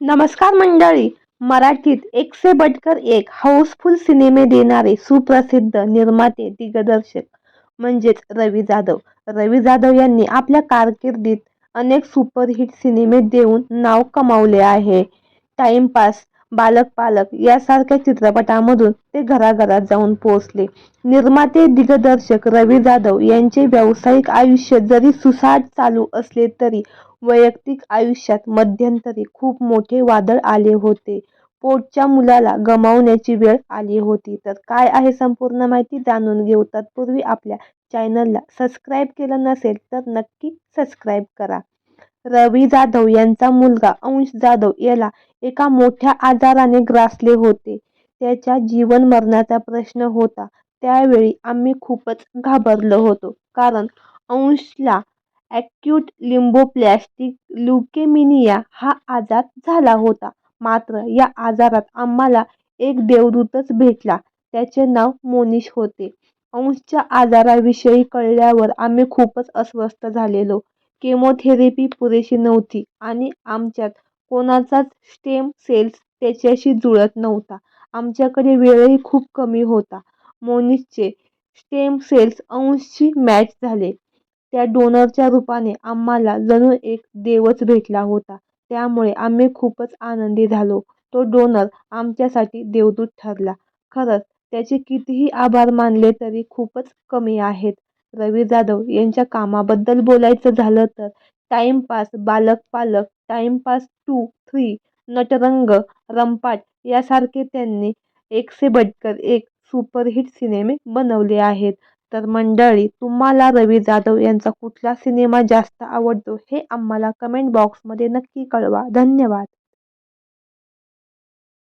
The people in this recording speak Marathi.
नमस्कार मंडळी. मराठीत एक से बटकर एक हाऊसफुल सिनेमे देणारे सुप्रसिद्ध निर्माते दिग्दर्शक म्हणजेच रवी जाधव. रवी जाधव यांनी आपल्या कारकिर्दीत अनेक सुपरहिट सिनेमे देऊन नाव कमावले आहे. टाइमपास बालक पालक यासारख्या चित्रपटामधून ते घराघरात जाऊन पोहोचले. निर्माते दिग्दर्शक रवी जाधव यांचे व्यावसायिक आयुष्य जरी सुसाट चालू असले तरी वैयक्तिक आयुष्यात मध्यंतरी खूप मोठे वादळ आले होते. पोटच्या मुलाला गमावण्याची वेळ आली होती. तर काय आहे संपूर्ण माहिती जाणून घेऊ. तत्पूर्वी आपल्या चॅनलला सबस्क्राईब केलं नसेल तर नक्की सबस्क्राईब करा. रवी जाधव यांचा मुलगा अंश जाधव याला एका मोठ्या आजाराने ग्रासले होते. त्याच्या जीवन मरणाचा प्रश्न होता. त्यावेळी आम्ही खूपच घाबरलो होतो. कारण अंशला ॲक्यूट लिम्बोप्लॅस्टिक ल्युकेमिनिया हा आजार झाला होता. मात्र या आजारात आम्हाला एक देवदूतच भेटला. त्याचे नाव मोनिश होते. अंशच्या आजाराविषयी कळल्यावर आम्ही खूपच अस्वस्थ झालेलो. केमोथेरपी पुरेशी नव्हती आणि आमच्यात कोणाचाच स्टेम सेल्स त्याच्याशी जुळत नव्हता. आमच्याकडे वेळही खूप कमी होता. मोनिशचे स्टेम सेल्स अंशशी मॅच झाले. त्या डोनरच्या रूपाने आम्हाला जणू एक देवच भेटला होता. त्यामुळे आम्ही खूपच आनंदी झालो. तो डोनर आमच्यासाठी देवदूत ठरला. खरंच त्याचे कितीही आभार मानले तरी खूपच कमी आहेत. रवी जाधव यांच्या कामाबद्दल बोलायचं झालं तर टाइमपास बालक पालक टाइमपास टू थ्री नटरंग रंपाट यासारखे त्यांनी एक से बटकर एक सुपरहिट सिनेमे बनवले आहेत. तर मंडळी तुम्हाला रवी जाधव यांचा कुठला सिनेमा जास्त आवडतो हे आम्हाला कमेंट बॉक्समध्ये नक्की कळवा. धन्यवाद.